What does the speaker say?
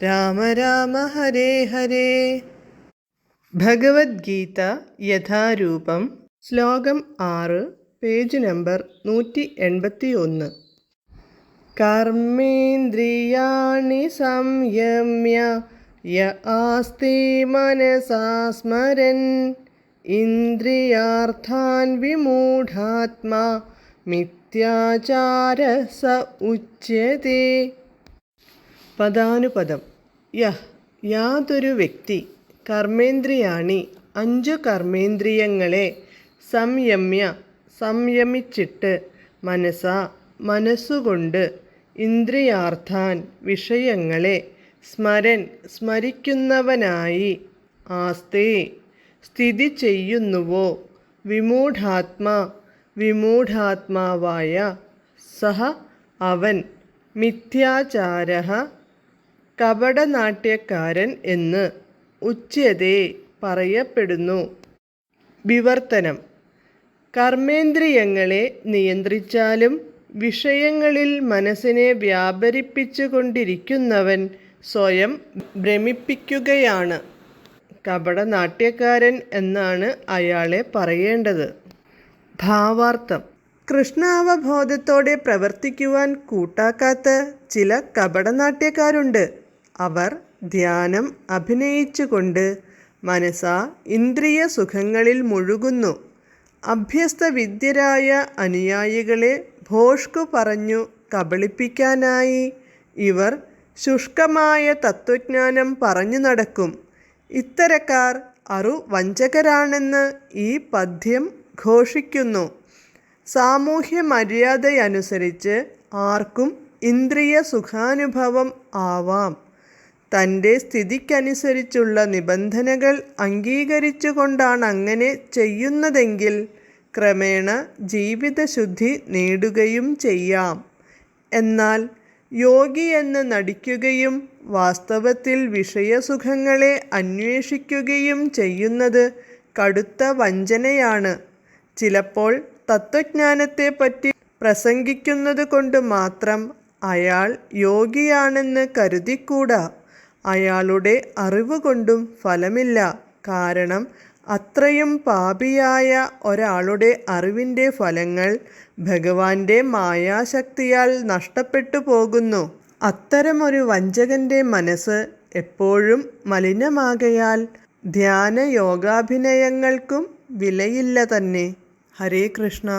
രാമ രാമ ഹരേ ഹരേ. ഭഗവത്ഗീത യഥാരൂപം ശ്ലോകം ആറ് page number നൂറ്റി എൺപത്തി ഒന്ന് കർമ്മേന്ദ്രിയാണി സംയമ്യ യ ആസ്തി ഇന്ദ്രിയാർത്ഥാൻ വിമൂഢാത്മാ മിഥ്യാചാര സ ഉച്യത്തെ പദാനുപദം. യഹ് യാതൊരു വ്യക്തി കർമ്മേന്ദ്രിയാണി അഞ്ചു കർമ്മേന്ദ്രിയങ്ങളെ സംയമ്യ സംയമിച്ചിട്ട് മനസ്സ മനസ്സുകൊണ്ട് ഇന്ദ്രിയാർത്ഥാൻ വിഷയങ്ങളെ സ്മരൻ സ്മരിക്കുന്നവനായി ആസ്തേ സ്ഥിതി ചെയ്യുന്നുവോ വിമൂഢാത്മാ വിമൂഢാത്മാവായ സഹ അവൻ മിഥ്യാചാര കപടനാട്യക്കാരൻ എന്ന് ഉച്യതേ പറയപ്പെടുന്നു. വിവർത്തനം. കർമ്മേന്ദ്രിയങ്ങളെ നിയന്ത്രിച്ചാലും വിഷയങ്ങളിൽ മനസ്സിനെ വ്യാപരിപ്പിച്ചുകൊണ്ടിരിക്കുന്നവൻ സ്വയം ഭ്രമിപ്പിക്കുകയാണ്. കപടനാട്യക്കാരൻ എന്നാണ് അയാളെ പറയേണ്ടത്. ഭാവാർത്ഥം. കൃഷ്ണാവബോധത്തോടെ പ്രവർത്തിക്കുവാൻ കൂട്ടാക്കാത്ത ചില കപടനാട്യക്കാരുണ്ട്. അവർ ധ്യാനം അഭിനയിച്ചുകൊണ്ട് മനസ്സ ഇന്ദ്രിയ സുഖങ്ങളിൽ മുഴുകുന്നു. അഭ്യസ്ത വിദ്യരായ അനുയായികളെ ഭോഷ്കു പറഞ്ഞു കബളിപ്പിക്കാനായി ഇവർ ശുഷ്കമായ തത്വജ്ഞാനം പറഞ്ഞു നടക്കും. ഇത്തരക്കാർ അറു വഞ്ചകരാണെന്ന് ഈ പദ്യം ഘോഷിക്കുന്നു. സാമൂഹ്യ മര്യാദയനുസരിച്ച് ആർക്കും ഇന്ദ്രിയ സുഖാനുഭവം ആവാം. തന്റെ സ്ഥിതിക്കനുസരിച്ചുള്ള നിബന്ധനകൾ അംഗീകരിച്ചുകൊണ്ടാണ് അങ്ങനെ ചെയ്യുന്നതെങ്കിൽ ക്രമേണ ജീവിതശുദ്ധി നേടുകയും ചെയ്യാം. എന്നാൽ യോഗി എന്ന് നടിക്കുകയും വാസ്തവത്തിൽ വിഷയസുഖങ്ങളെ അന്വേഷിക്കുകയും ചെയ്യുന്നത് കടുത്ത വഞ്ചനയാണ്. ചിലപ്പോൾ തത്വജ്ഞാനത്തെപ്പറ്റി പ്രസംഗിക്കുന്നത് കൊണ്ട് മാത്രം അയാൾ യോഗിയാണെന്ന് കരുതിക്കൂടാ. അയാളുടെ അറിവ് കൊണ്ടും ഫലമില്ല. കാരണം അത്രയും പാപിയായ ഒരാളുടെ അറിവിന്റെ ഫലങ്ങൾ ഭഗവാന്റെ മായാശക്തിയാൽ നഷ്ടപ്പെട്ടു പോകുന്നു. അത്തരമൊരു വഞ്ചകന്റെ മനസ്സ് എപ്പോഴും മലിനമാകയാൽ ധ്യാന യോഗാഭിനയങ്ങൾക്കും വിലയില്ല തന്നെ. ഹരേ കൃഷ്ണ.